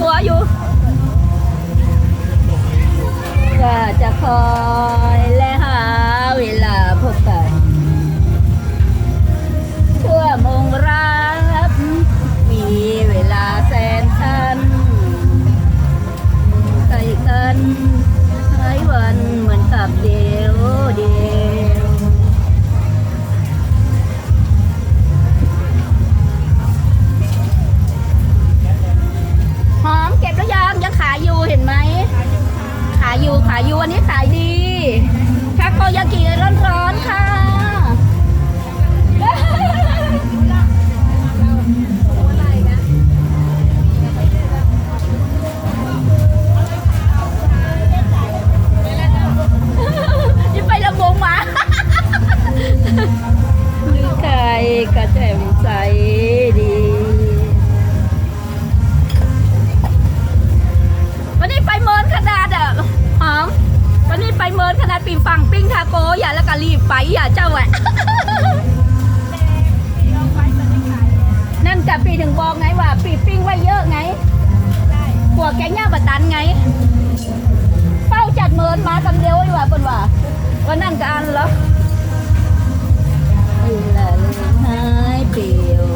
กลัวอยู่ก็จะคอ ยอยู่ขายอยู่วันนี้ขายดีทาโกยากิร้อนๆค่ะ วันนี้ไปเมินขนาดปิ่งฟังปิ้งทาโกอย่าแล้วก็รีบไปอย่าเจ้าแหวะนั่นกับปีถึงบอกไงว่าปีปิ้งไว้เยอะไงหัวแกงย่าบัตันไง เป้าจัดเมินมาคำเดียวไว้ว่าเปิ้นว่าวันนั่นก็อันเหรออีหละเลยหายเปลี่ยว